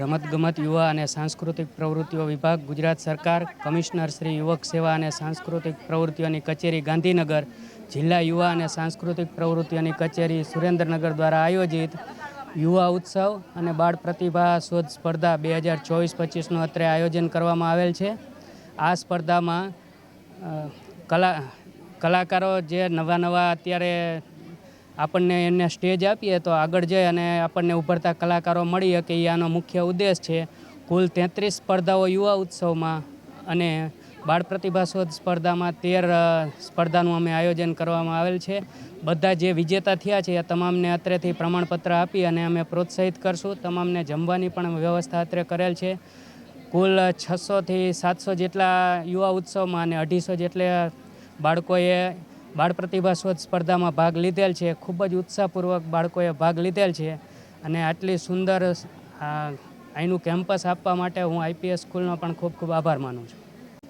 રમતગમત યુવા અને સાંસ્કૃતિક પ્રવૃત્તિઓ વિભાગ, ગુજરાત સરકાર, કમિશનર શ્રી યુવક સેવા અને સાંસ્કૃતિક પ્રવૃત્તિઓની કચેરી ગાંધીનગર, જિલ્લા યુવા અને સાંસ્કૃતિક પ્રવૃત્તિઓની કચેરી સુરેન્દ્રનગર દ્વારા આયોજિત યુવા ઉત્સવ અને બાળ પ્રતિભા શોધ સ્પર્ધા બે હજાર ચોવીસ પચીસનું અત્રે આયોજન કરવામાં આવેલ છે. આ સ્પર્ધામાં કલા, કલાકારો જે નવા નવા અત્યારે આપણને એને સ્ટેજ આપીએ તો આગળ જઈ અને આપણને ઉભરતા કલાકારો મળી શકે. એ આનો મુખ્ય ઉદ્દેશ છે કુલ તેત્રીસ સ્પર્ધાઓ યુવા ઉત્સવમાં અને બાળ પ્રતિભાશોધ સ્પર્ધામાં તેર સ્પર્ધાનું અમે આયોજન કરવામાં આવેલ છે. બધા જે વિજેતા થયા છે એ તમામને અત્રેથી પ્રમાણપત્ર આપી અને અમે પ્રોત્સાહિત કરશું. તમામને જમવાની પણ વ્યવસ્થા અત્રે કરેલ છે. કુલ છસોથી સાતસો જેટલા યુવા ઉત્સવમાં અને અઢીસો જેટલા બાળકોએ બાળ પ્રતિભા શોધ સ્પર્ધામાં ભાગ લીધેલ છે. ખૂબ જ ઉત્સાહપૂર્વક બાળકોએ ભાગ લીધેલ છે અને આટલી સુંદર અહીંનું કેમ્પસ આપવા માટે હું આઈપીએસ સ્કૂલનો પણ ખૂબ ખૂબ આભાર માનું છું.